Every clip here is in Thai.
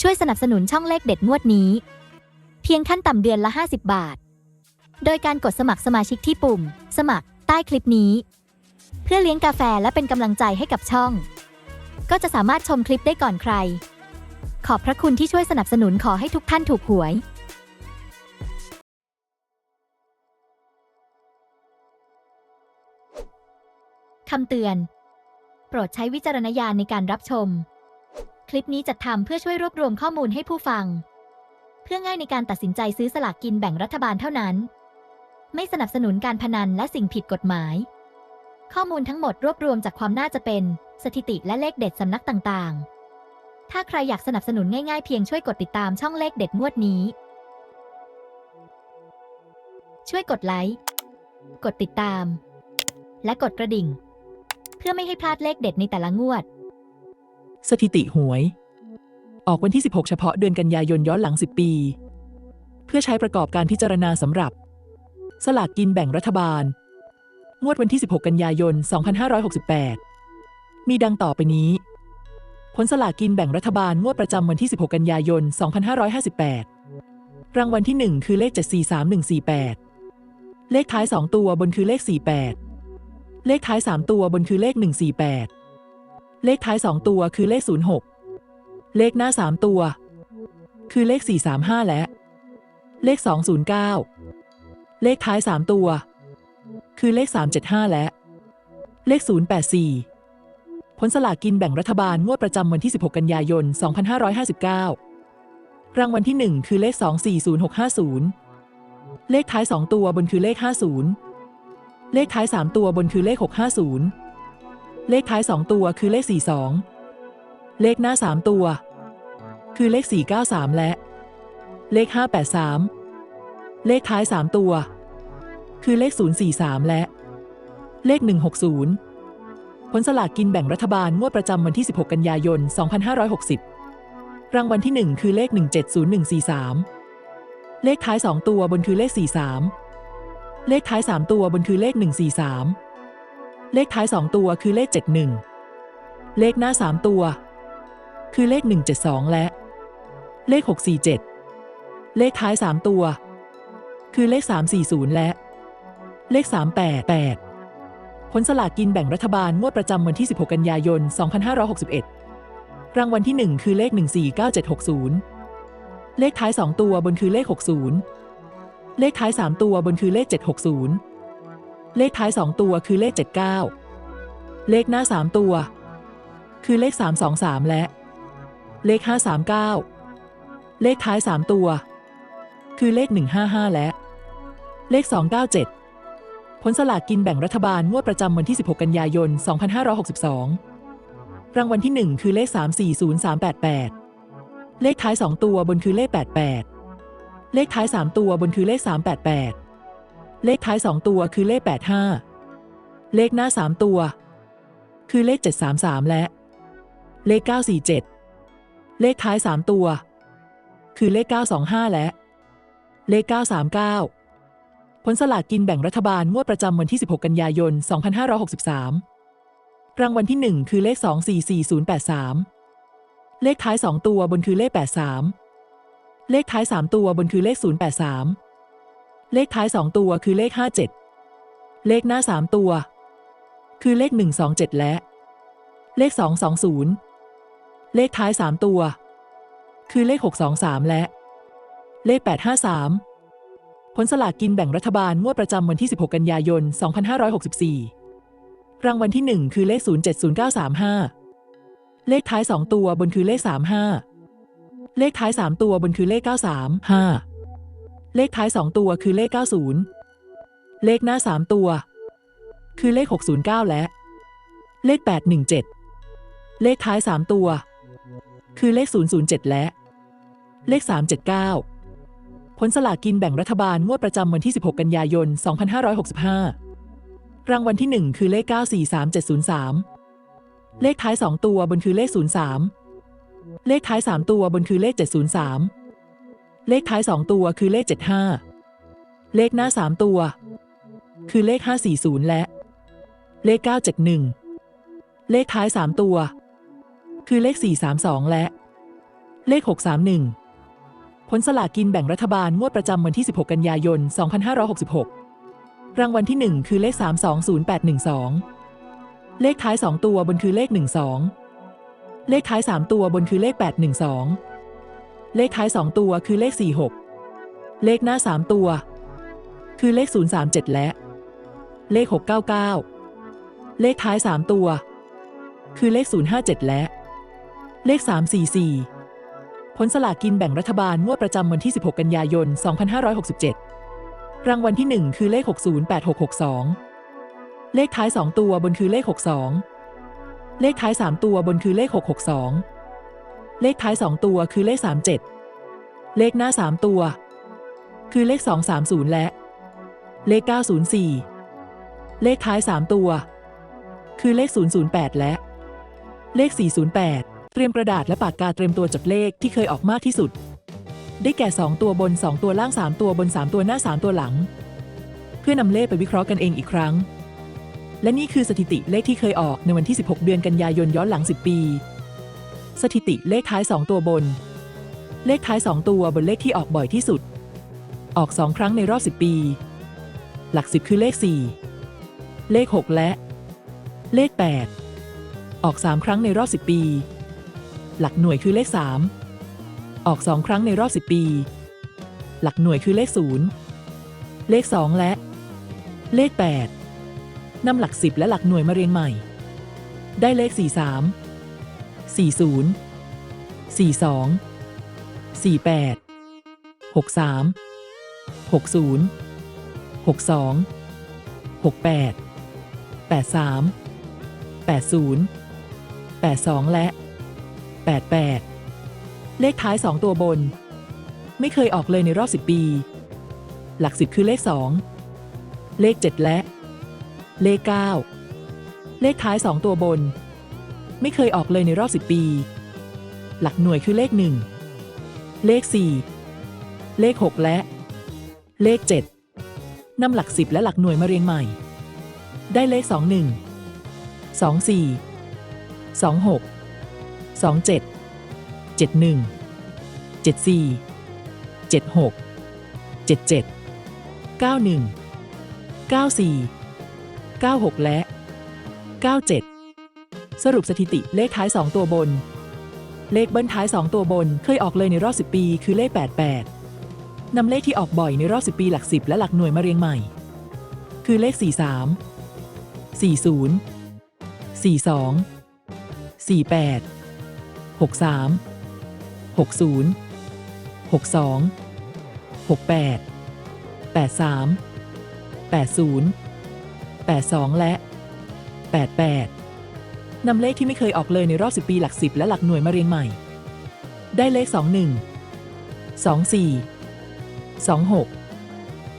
ช่วยสนับสนุนช่องเลขเด็ดงวดนี้ เพียงขั้นต่ำเดือนละ 50 บาท โดยการกดสมัครสมาชิกที่ปุ่ม สมัครใต้คลิปนี้ เพื่อเลี้ยงกาแฟและเป็นกำลังใจให้กับช่อง ก็จะสามารถชมคลิปได้ก่อนใคร ขอบพระคุณที่ช่วยสนับสนุนขอให้ทุกท่านถูกหวยคำเตือน โปรดใช้วิจารณญาณในการรับชม คลิปนี้จัดทำเพื่อช่วยรวบรวมข้อมูลให้ผู้ฟัง เพื่อง่ายในการตัดสินใจซื้อสลากกินแบ่งรัฐบาลเท่านั้น ไม่สนับสนุนการพนันและสิ่งผิดกฎหมาย ข้อมูลทั้งหมดรวบรวมจากความน่าจะเป็น สถิติและเลขเด็ดสำนักต่างๆ ถ้าใครอยากสนับสนุนง่ายๆ เพียงช่วยกดติดตามช่องเลขเด็ดงวดนี้ ช่วยกดไลค์ กดติดตาม และกดกระดิ่ง เพื่อไม่ให้พลาดเลขเด็ดในแต่ละงวด สถิติหวย ออกวันที่ 16 เฉพาะเดือนกันยายนย้อนหลัง 10 ปี เพื่อใช้ประกอบการพิจารณาสำหรับ สลากกินแบ่งรัฐบาล งวดวันที่ 16 กันยายน 2568 มีดังต่อไปนี้ ผลสลากกินแบ่งรัฐบาลงวดประจำวันที่ 16 กันยายน 2558 รางวัลที่ 1 คือเลข 743148 เลขท้าย 2 ตัวบนคือเลข 48 เลขท้าย 3 ตัวบนคือเลข 148 เลขท้าย 2 ตัวคือเลข 06 เลขหน้า 3 ตัว คือเลข 435 และ เลข 209 เลขท้าย 3 ตัว คือเลข 375 และ เลข 084 ผลสลากกินแบ่งรัฐบาลงวดประจำวันที่ 16 กันยายน 2559 รางวัลที่ 1 คือเลข 240650 เลขท้าย 2 ตัวบนคือเลข 50 เลขท้าย 3 ตัวบนคือเลข 650 เลขท้าย 2 ตัวคือเลข 42 เลขหน้า 3 ตัว คือเลข 493 และ เลข 583 เลขท้าย 3 ตัว คือเลข 043 และ เลข 160 ผลสลากกินแบ่งรัฐบาลงวดประจำวันที่ 16 กันยายน 2560 รางวัลที่ 1 คือเลข 170143 เลขท้าย 2 ตัวบนคือเลข 43 เลขท้าย 3 ตัวบนคือเลข 143 เลขท้าย 2 ตัวคือเลข 71 เลขหน้า 3 ตัว คือเลข 172 และ เลข 647 เลขท้าย 3 ตัว คือเลข 340 และ เลข 388 ผลสลากกินแบ่งรัฐบาลงวดประจำวันที่ 16 กันยายน 2561 รางวัลที่ 1 คือเลข 149760 เลขท้าย 2 ตัวบนคือเลข 60 เลขท้าย 3 ตัวบนคือเลข 760 เลขท้าย 2 ตัวคือเลข 79 เลขหน้า 3 ตัว คือเลข 323 และ เลข 539 เลขท้าย 3 ตัว คือเลข 155 และ เลข 297 ผลสลากกินแบ่งรัฐบาลงวดประจำวันที่ 16 กันยายน 2562 รางวัลที่ 1 คือเลข 340388 เลขท้าย 2 ตัวบนคือเลข 88 เลขท้าย 3 ตัวบนคือเลข 388 เลขท้าย 2 ตัวคือเลข 85 เลขหน้า 3 ตัว คือเลข 733 และ เลข 947 เลขท้าย 3 ตัว คือเลข 925 และ เลข 939 ผลสลากกินแบ่งรัฐบาลงวดประจำวันที่ 16 กันยายน 2563 รางวัลที่ 1 คือเลข 244083 เลขท้าย 2 ตัวบนคือเลข 83 เลขท้าย 3 ตัวบนคือเลข 083 เลขท้าย 2 ตัวคือเลข 57 เลขหน้า 3 ตัว คือเลข 127 และ เลข 220 เลขท้าย 3 ตัว คือเลข 623 และ เลข 853 ผลสลากกินแบ่งรัฐบาลงวดประจำวันที่ 16 กันยายน 2564 รางวัลที่ 1 คือเลข 070935 เลขท้าย 2 ตัวบนคือเลข 35 เลขท้าย 3 ตัวบนคือเลข 935 เลขท้าย 2 ตัวคือเลข 90 เลขหน้า 3 ตัว คือเลข 609 และ เลข 817 เลขท้าย 3 ตัว คือเลข 007 และ เลข 379 ผลสลากกินแบ่งรัฐบาลงวดประจำวันที่ 16 กันยายน 2565 รางวัลที่ 1 คือเลข 943703 เลขท้าย 2 ตัวบนคือเลข 03 เลขท้าย 3 ตัวบนคือเลข 703 เลขท้าย 2 ตัวคือเลข 75 เลขหน้า 3 ตัว คือเลข 540 และ เลข 971 เลขท้าย 3 ตัว คือเลข 432 และ เลข 631 ผลสลากินแบ่งรัฐบาลงวดประจำวันที่ 16 กันยายน 2566 รางวัลที่ 1 คือเลข 320812 เลขท้าย 2 ตัวบนคือเลข 12 เลขท้าย 3 ตัวบนคือเลข 812 เลขท้าย 2 ตัวคือเลข 46 เลขหน้า 3 ตัว คือเลข 037 และ เลข 699 เลขท้าย 3 ตัว คือเลข 057 และ เลข 344 ผลสลากกินแบ่งรัฐบาลงวดประจำวันที่ 16 กันยายน 2567 รางวัลที่ 1 คือเลข 608662 เลขท้าย 2 ตัวบนคือเลข 62 เลขท้าย 3 ตัวบนคือเลข 662 เลขท้าย 2 ตัวคือเลข 37 เลขหน้า 3 ตัว คือเลข 230 และ เลข 904 เลขท้าย 3 ตัว คือเลข 008 และ เลข 408 เตรียมกระดาษและปากกาเตรียมตัวจดเลขที่เคยออกมากที่สุด ได้แก่ 2 ตัวบน 2 ตัวล่าง 3 ตัวบน 3 ตัวหน้า 3 ตัวหลัง เพื่อนำเลขไปวิเคราะห์กันเองอีกครั้ง และนี่คือสถิติเลขที่เคยออกในวันที่ 16 เดือนกันยายนย้อนหลัง 10 ปี สถิติเลขท้าย 2 ตัวบน เลขท้าย 2 ตัวบนเลขที่ออกบ่อยที่สุด ออก 2 ครั้งในรอบ 10 ปี หลัก 10 คือเลข 4 เลข 6 และ เลข 8 ออก 3 ครั้งในรอบ 10 ปี หลักหน่วยคือเลข 3 ออก 2 ครั้งในรอบ 10 ปี หลักหน่วยคือเลข 0 เลข 2 และ เลข 8นำหลัก 10 และหลักหน่วยมาเรียงใหม่ ได้เลข 43 40 42 48 63 60 62 68 83 80 82 และ 88 เลขท้าย 2 ตัวบน ไม่เคยออกเลยในรอบ 10 ปี หลัก 10 คือเลข 2 เลข 7 และ เลข 9 เลขท้าย 2 ตัวบน ไม่เคยออกเลยในรอบ 10 ปี หลักหน่วยคือเลข 1 เลข 4 เลข 6 และ เลข 7นำหลัก 10 และหลักหน่วยมาเรียงใหม่ ได้เลข 21 24 26 27 71 74 76 77 91 94 96 และ 97 สรุปสถิติเลขท้าย 2 ตัวบน เลขเบิ้ลท้าย 2 ตัวบน เคยออกเลยในรอบ 10 ปีคือเลข 88นำเลขที่ออกบ่อยในรอบ 10 ปีหลัก 10 และหลักหน่วยมาเรียงใหม่ คือเลข 43 40 42 48 63 60 62 68 83 80 82 และ 88 นำเลขที่ไม่เคยออกเลยในรอบ 10 ปีหลัก10และหลักหน่วยมาเรียงใหม่ ได้เลข 21 24 26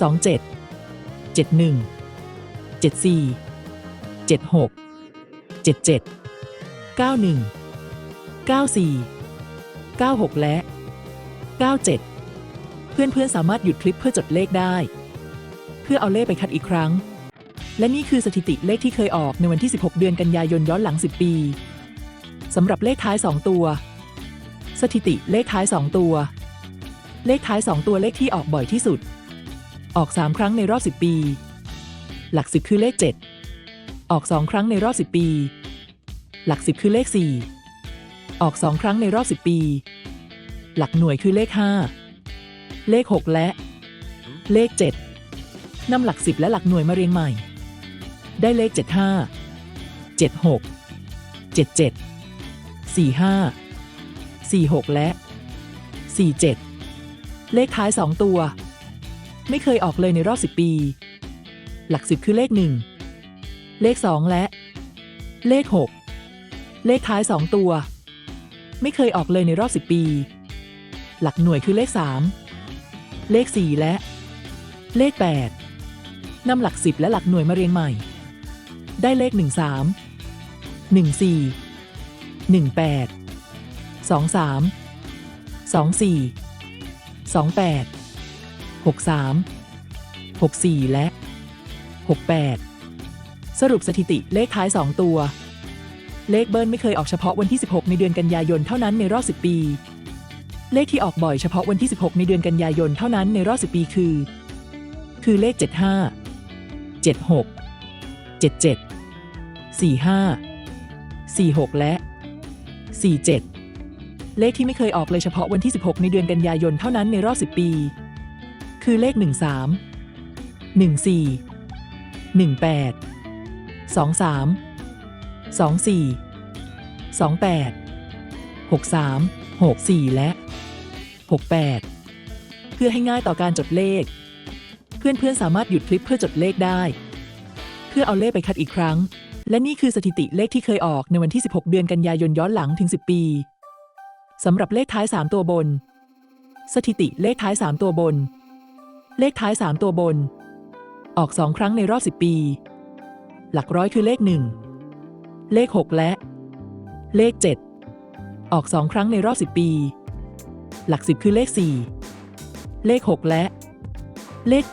27 71 74 76 77 91 94 96 และ 97 เพื่อนๆสามารถหยุดคลิปเพื่อจดเลขได้ เพื่อเอาเลขไปคัดอีกครั้ง และนี่คือสถิติเลขที่เคยออกในวันที่ 16 เดือนกันยายนย้อนหลัง 10 ปีสำหรับเลขท้าย 2 ตัว สถิติเลขท้าย 2 ตัว เลขท้าย 2 ตัวเลขที่ออกบ่อยที่สุด ออก 3 ครั้งในรอบ 10 ปี หลัก 10 คือเลข 7 ออก 2 ครั้งในรอบ 10 ปี หลัก 10 คือเลข 4 ออก 2 ครั้งในรอบ 10 ปี หลักหน่วยคือเลข 5 เลข 6 และ เลข 7นำหลัก 10 และหลักหน่วยมาเรียงใหม่ ได้เลข 75 76 77 45 46 และ 47 เลขท้าย 2 ตัว ไม่เคยออกเลยในรอบ 10 ปี หลัก 10 คือเลข 1 เลข 2 และ เลข 6 เลขท้าย 2 ตัว ไม่เคยออกเลยในรอบ 10 ปี หลักหน่วยคือเลข 3 เลข 4 และ เลข 8นำหลัก 10 และหลักหน่วยมาเรียงใหม่ ได้เลข 13 14 18 23 24 28 63 64 และ 68 สรุปสถิติเลขท้าย 2 ตัว เลขเบิ้ลไม่เคยออกเฉพาะวันที่ 16 ในเดือนกันยายนเท่านั้นในรอบ 10 ปี เลขที่ออกบ่อยเฉพาะวันที่ 16 ในเดือนกันยายนเท่านั้นในรอบ 10 ปีคือ คือเลข 75 76 77 45 46 และ 47 เลขที่ไม่เคยออกเลยเฉพาะวันที่ 16 ในเดือนกันยายนเท่านั้นในรอบ 10 ปี คือเลข 13 14 18 23 24 28 63 64 และ 68 เพื่อให้ง่ายต่อการจดเลข เพื่อนๆสามารถหยุดคลิปเพื่อจดเลขได้ เพื่อเอาเลขไปคัดอีกครั้ง และนี่คือสถิติเลขที่เคยออกในวันที่ 16 เดือนกันยายนย้อนหลังถึง 10 ปีสำหรับเลขท้าย 3 ตัวบน สถิติเลขท้าย 3 ตัวบน เลขท้าย 3 ตัวบน ออก 2 ครั้งในรอบ 10 ปี หลักร้อยคือเลข 1 เลข 6 และ เลข 7 ออก 2 ครั้งในรอบ 10 ปี หลัก 10 คือเลข 4 เลข 6 และ เลข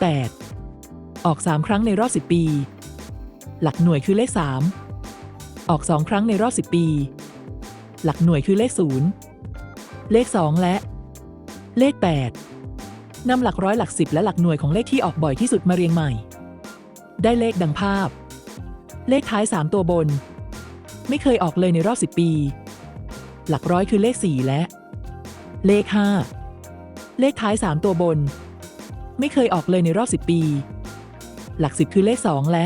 8 ออก 3 ครั้งในรอบ 10 ปี หลักหน่วยคือเลข 3 ออก 2 ครั้งในรอบ 10 ปี หลักหน่วยคือเลข 0 เลข 2 และ เลข 8 นำหลักร้อยหลัก 10 และหลักหน่วยของเลขที่ออกบ่อยที่สุดมาเรียงใหม่ ได้เลขดังภาพ เลขท้าย 3 ตัวบน ไม่เคยออกเลยในรอบ 10 ปี หลักร้อยคือเลข 4 และ เลข 5 เลขท้าย 3 ตัวบน ไม่เคยออกเลยในรอบ 10 ปี หลัก 10 คือเลข 2 และ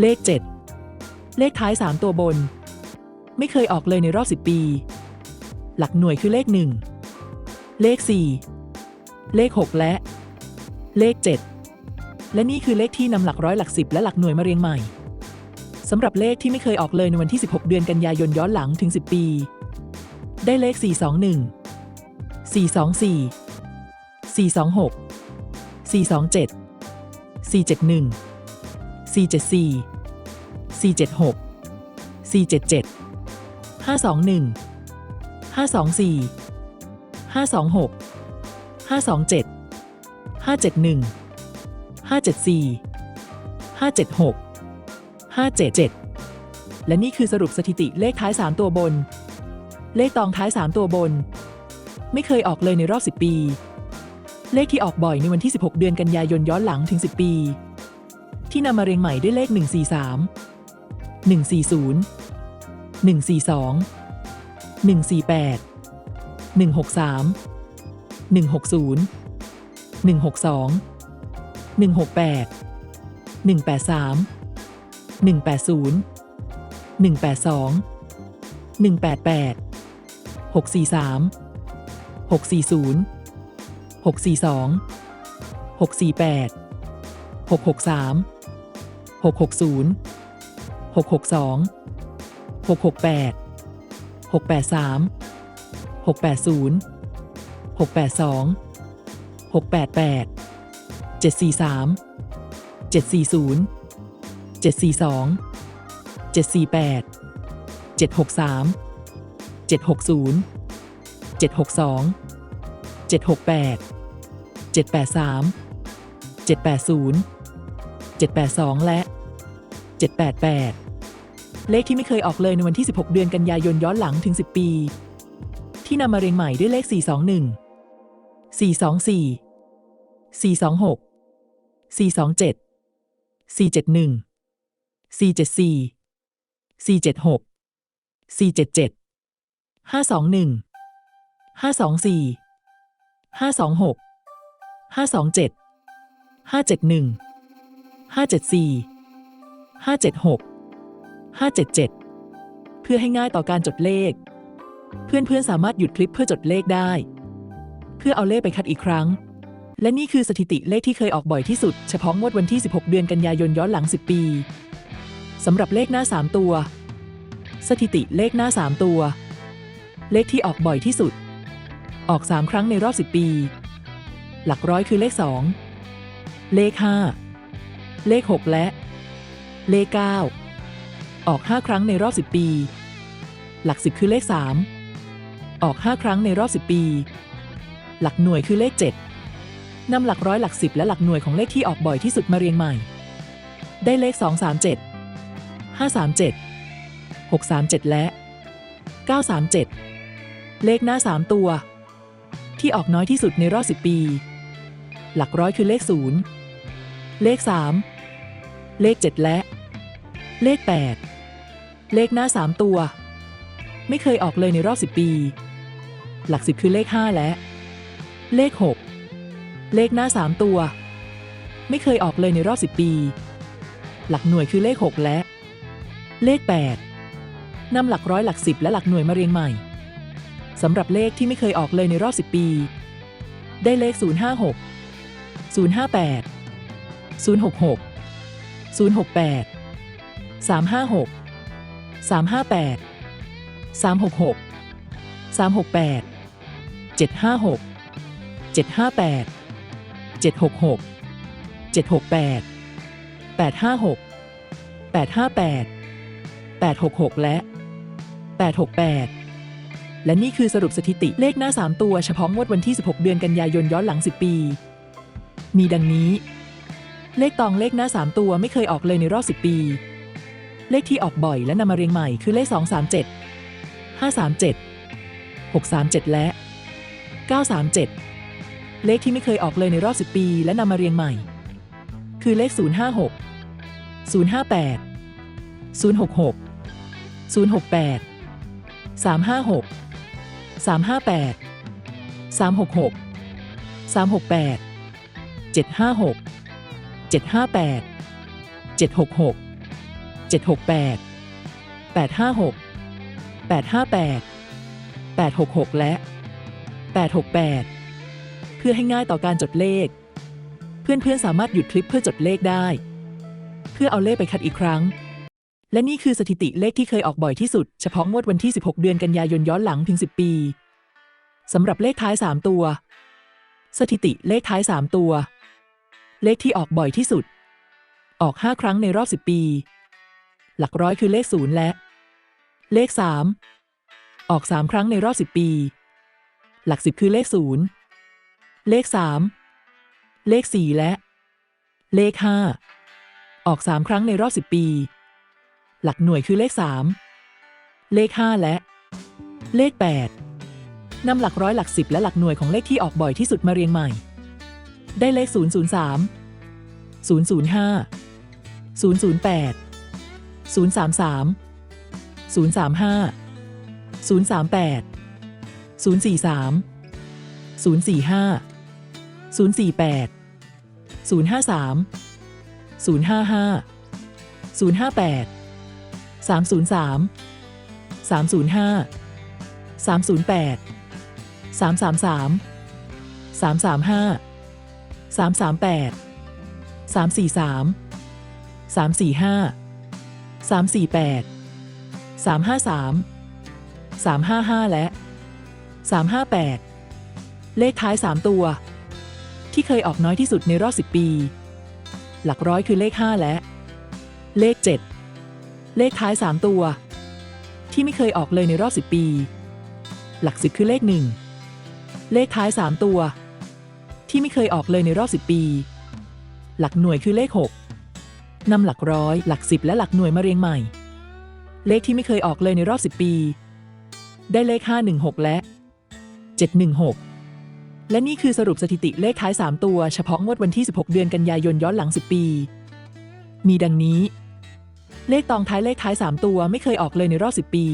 เลข 7 เลขท้าย 3 ตัวบน ไม่เคยออกเลยในรอบ 10 ปี หลักหน่วยคือเลข 1 เลข 4 เลข 6 และ เลข 7 และนี่คือเลขที่นำหลักร้อยหลัก10และหลักหน่วยมาเรียงใหม่สำหรับเลขที่ไม่เคยออกเลยในวันที่ 16 เดือนกันยายนย้อนหลังถึง 10 ปี ได้เลข 421 424 426 427 471 474 476 477 521 524 526 527 571 574 576 577 และนี่คือสรุปสถิติเลขท้าย 3 ตัวบน เลขตองท้าย 3 ตัวบน ไม่เคยออกเลยในรอบ 10 ปี เลขที่ออกบ่อยในวันที่ 16 เดือนกันยายนย้อนหลังถึง 10 ปี ที่นำมาเรียงใหม่ด้วยเลข 143 140 142 148 163 160 162 168 183 180 182 188 643 640 642 648 663 660 662 668 683 680 682 688 743 740 742 748 763 760 762 768 783 780 782 และ 788 เลขที่ไม่เคยออกเลยในวันที่ 16 เดือนกันยายนย้อนหลังถึง 10 ปี ที่นำมาเรียงใหม่ด้วยเลข 421 424 426 427 471 474 476 477 521 524 526 527 571 574 576 577 เพื่อให้ง่ายต่อการจดเลข เพื่อนๆสามารถหยุดคลิปเพื่อจดเลขได้ เพื่อเอาเลขไปคัดอีกครั้ง และนี่คือสถิติเลขที่เคยออกบ่อยที่สุด เฉพาะงวดวันที่ 16 เดือนกันยายนย้อนหลัง 10 ปีสำหรับเลขหน้า 3 ตัว สถิติเลขหน้า 3 ตัว เลขที่ออกบ่อยที่สุด ออก 3 ครั้งในรอบ 10 ปี หลักร้อยคือเลข 2 เลข 5 เลข 6 และ เลข 9 ออก 5 ครั้งในรอบ 10 ปี หลัก 10 คือเลข 3 ออก 5 ครั้งในรอบ 10 ปี หลักหน่วยคือเลข 7นำหลักร้อยหลัก 10 และหลักหน่วยของเลขที่ออกบ่อยที่สุดมาเรียงใหม่ ได้เลข 237 537 637 และ 937 เลขหน้า 3 ตัว ที่ออกน้อยที่สุดในรอบ 10 ปี หลักร้อยคือเลข 0 เลข 3 เลข 7 และ เลข 8 เลขหน้า 3 ตัว ไม่เคยออกเลยในรอบ 10 ปี หลัก 10 คือเลข 5 และ เลข 6 เลขหน้า 3 ตัว ไม่เคยออกเลยในรอบ 10 ปี หลักหน่วยคือเลข 6 และ เลข 8นำหลักร้อยหลัก 10 และหลักหน่วยมาเรียงใหม่สำหรับเลขที่ไม่เคยออกเลยในรอบ 10 ปี ได้เลข 056 058 066 068 356 358 366 368 756 758 766 768 856 858 866 และ 868 และนี่คือสรุปสถิติเลขหน้า 3 ตัวเฉพาะงวดวันที่ 16 เดือนกันยายนย้อนหลัง 10 ปี มีดังนี้ เลขตองเลขหน้า 3 ตัวไม่เคยออกเลยในรอบ 10 ปี เลขที่ออกบ่อยและนำมาเรียงใหม่คือเลข 237 537 637 และ 937 เลขที่ไม่เคยออกเลยในรอบ 10 ปี และนำมาเรียงใหม่ คือเลข 056 058 066 068 356 358 366 368 756 758 766 768 856 858 866 และ 868 เพื่อให้ง่ายต่อการจดเลข เพื่อนๆสามารถหยุดคลิปเพื่อจดเลขได้ เพื่อเอาเลขไปคัดอีกครั้ง และนี่คือสถิติเลขที่เคยออกบ่อยที่สุด เฉพาะงวดวันที่ 16 เดือนกันยายนย้อนหลังถึง 10 ปีสำหรับเลขท้าย 3 ตัว สถิติเลขท้าย 3 ตัว เลขที่ออกบ่อยที่สุด ออก 5 ครั้งในรอบ 10 ปี หลักร้อยคือเลข 0 และ เลข 3 ออก 3 ครั้งในรอบ 10 ปี หลัก 10 คือเลข 0 เลข 3 เลข 4 และ เลข 5 ออก 3 ครั้งในรอบ 10 ปี หลักหน่วยคือเลข 3 เลข 5 และ เลข 8นำหลักร้อยหลัก10และหลักหน่วยของเลขที่ออกบ่อยที่สุดมาเรียงใหม่ ได้เลข 003 005 008 033 035 038 043 045 048 053 055 058 303 305 308 333 335 338 343 345 348 353 355 และ 358 เลขท้าย 3 ตัว ที่เคยออกน้อยที่สุดในรอบ 10 ปี หลักร้อยคือเลข 5 และ เลข 7 เลขท้าย 3 ตัว ที่ไม่เคยออกเลยในรอบ 10 ปี หลัก10คือเลข 1 เลขท้าย 3 ตัว ที่ไม่เคยออกเลยในรอบ 10 ปี หลักหน่วยคือเลข 6นำหลักร้อย หลัก10และหลักหน่วยมาเรียงใหม่ เลขที่ไม่เคยออกเลยในรอบ 10 ปี ได้เลข 516 และ 716 และนี่คือสรุปสถิติเลขท้าย 3 ตัว เฉพาะงวดวันที่ 16 เดือนกันยายนย้อนหลัง 10 ปี มีดังนี้ เลขตองท้ายเลขท้าย 3 ตัวไม่เคยออกเลยในรอบ 10 ปี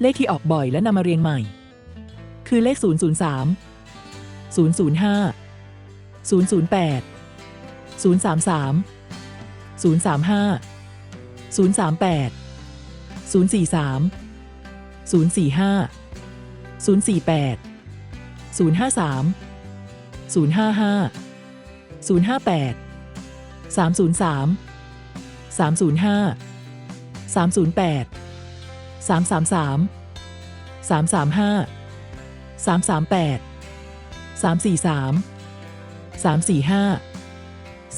เลขที่ออกบ่อยและนำมาเรียงใหม่ คือเลข 003 005 008 033 035 038 043 045 048 053 055 058 303 305 308 333 335 338 343 345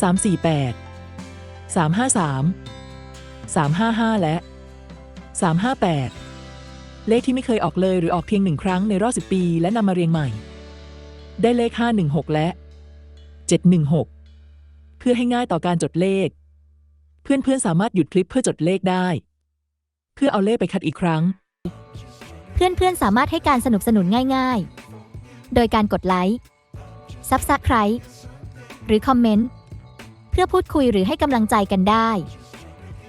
348 353 355 และ 358 เลขที่ไม่เคยออกเลยหรือออกเพียงหนึ่งครั้งในรอบ 10 ปี และนำมาเรียงใหม่ ได้เลข 516 และ 716 เพื่อให้ง่ายต่อการจดเลข เพื่อนๆสามารถหยุดคลิปเพื่อจดเลขได้ เพื่อเอาเลขไปคัดอีกครั้ง เพื่อนๆสามารถให้การสนุบสนุนง่าย ๆ โดยการกดไลค์ซับสไคร b e หรือคอมเมนต์ เพื่อพูดคุยหรือให้กำลังใจกันได้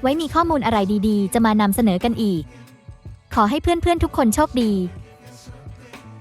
ไว้มีข้อมูลอะไรดีๆ จะมานำเสนอกันอีก ขอให้เพื่อนๆทุกคนโชคดี